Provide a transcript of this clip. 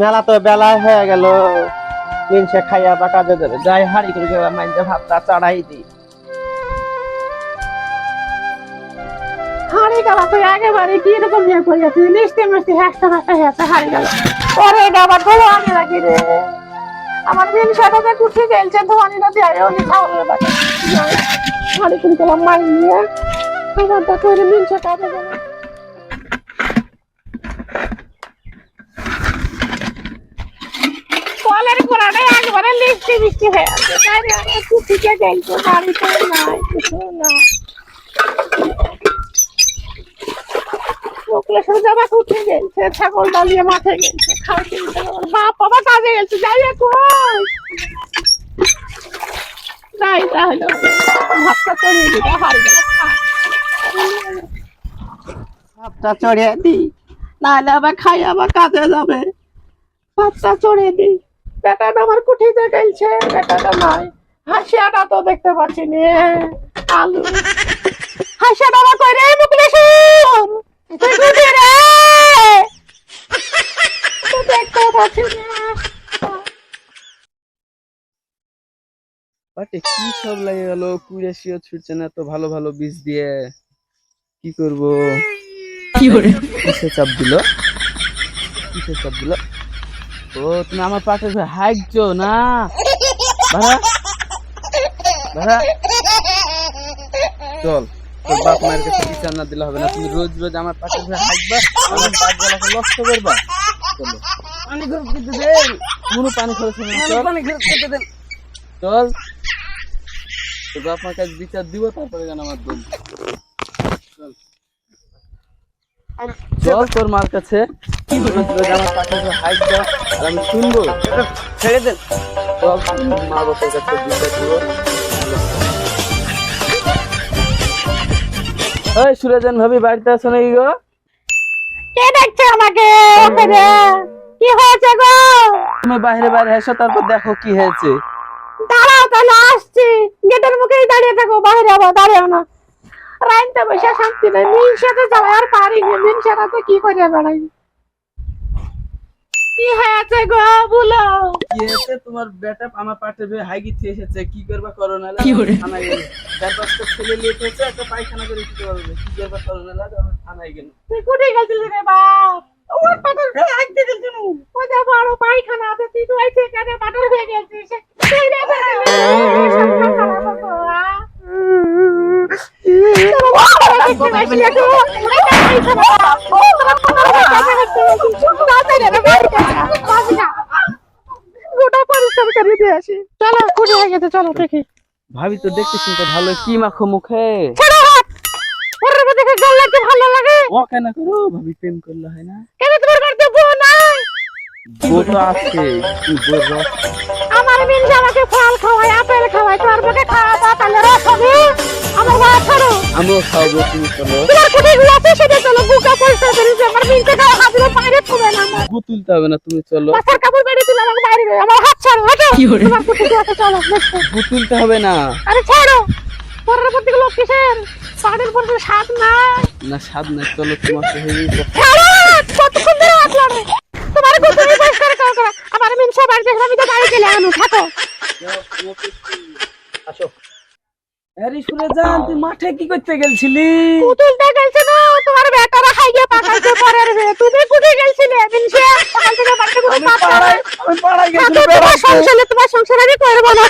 মেলা তো বেলা হয়ে গেল। মিনসে খাইয়া বা কাজে যাবে যাই, হাড়ি করে গেলাম মাইন্দে ভাতটা চড়াই দিই। হাড়ি গেল তো একেবারে কি রকম ইয়ে মিষ্টি মিষ্টি হ্যাঁচতে হাড়ি গেল। পরে এটা আবার ধোয়ানি রাখি রে। আমার দিন সাটাতে কুঠি গেলছে, ধোয়ানিটা দিয়ে উনি বাচ্চা। হাড়ি করে গেলাম নিয়ে খাবারটা করে মিনসে কাজে যাবে কলের একবারে মিষ্টি হয়ে আছে বাড়িতে নাই, কিছু না ছাগল ডালিয়ে মাঠে কাজে গেছে তাহলে, ভাতটা চড়িয়ে দিতে ভাতটা নাহলে আবার খাই, আবার কাজে যাবে। ভাতটা চড়িয়ে দিই। বেটাটা আমার কুঠিতে গেলছে বেটাটা নাই। হাসিয়াটা তো দেখতে পাচ্ছি নে আলু। হাসিয়াটা আমার কই রে মুকলেশ্বর তুই কুঠি রে। তো দেখতে পাচ্ছি না পাটে কি সব লাগে গেল? কুড়ে শিও ছুটছে না তো ভালো ভালো বীজ দিয়ে। কি করব? কি করে? কিসে চাপ দিল? কিসে চাপ দিল? ও তুমি আমার পাশে হাইকছো না? চল তোর বাপ মায়ের কাছে বিচার না দিলে হবে না। তুমি রোজ রোজ আমার পাশে হাইকবা আমার পাঁচ বেলাকে নষ্ট করবা। চলো। পানি খরচ করতে দেন। কোনো পানি খরচ পানি খরচ করতে দেন। চল। তোর বাপ মার কাছে বিচার দিব তারপরে জান আমার দম চল। চল তোর মার কাছে। আমার পাশে হাইক দাও আর আমি শুনব। ছেড়ে দেন। মা বাপের কাছে বিচার দিব। ওই সুরেজান ভাবি বাড়িতে আছো নাকি গো? কে দেখছে আমাকে? কি হয়েছে গো? তুমি বাইরে বাইরে এসো তারপর দেখো কি হয়েছে। দাঁড়াও তাহলে আসছি। গেটের মুখেই দাঁড়িয়ে থাকো বাইরে আবার দাঁড়িয়ে না। রাইনতে বসে শান্তি নেই। মিনসাতে যাওয়ার আর পারি নি মিনসাতে কি করে বেড়াই কি হয়েছে গো বলো কি হয়েছে তোমার বেটা আমার পাটে হাই গিতে এসেছে কি করবা করো না কি করে? চার পাঁচটা ছেলে লেট হয়েছে একটা পায়খানা করে দিতে পারবে কি করবা করো না আমার থানায় গেল তুই কোথায় গেছিলি রে বাপ ওর পাটল গেছিল ও যে বড় পায়খানা আছে তুই তো আইছে কেন পাটল হয়ে গেছিস সেই রে গোটা পরিষ্কার দিয়ে আসি চলো কুড়ি হয়ে গেছে চলো দেখি ভাবি তো দেখতে শুনতে ভালো কি মাখো মুখে? দেখে গল লাগতে ভালো লাগে ও কেন করো? ভাবি প্রেম করলে হয় না। কেন তোমার বাড়িতে বউ নাই বউ তো আছে কি বউ রস আমার মিনসা আমাকে ফল খাওয়ায় আপেল খাওয়ায় তোর বকে খাওয়া তাহলে রস হবে। আমার মা ছাড়ো। আমিও খাওয়াবো তুমি চলো তোমার কোথায় গু তুলতে হবে না তুমি চলো। বাসার কাপড় বেড়ে তুলে আমাকে বাইরে বেরো। আমার হাত ছাড়ো হটো কি করে? তোমার কোথায় আছে চলো। গু তুলতে হবে না। আরে ছাড়ো। পরের প্রতি লোক কিসের? পাড়ের পর স্বাদ নাই। না স্বাদ নাই চলো তোমার তো হয়ে গেছে। ছাড়ো! কতক্ষণ ধরে হাত লড়ে তোমার গোসল পরিষ্কার করো করো। আমার মিনসা বাড়ি দেখে আমি তো বাড়ি গেলে আনো থাকো। আসো। আরে শুনে যান তুই মাঠে কি করতে গেলছিলি? পুতুলটা গেলছে না তোমার বেটারা খাইয়ে পাকাইছে পরের বে তুমি কোথায় গেলছিলে মিনসা সকাল থেকে বাড়িতে কোনো পাড়ায় আমি পাড়ায় গেছিলাম তোমার। সংসারে তোমার সংসারে আমি করব না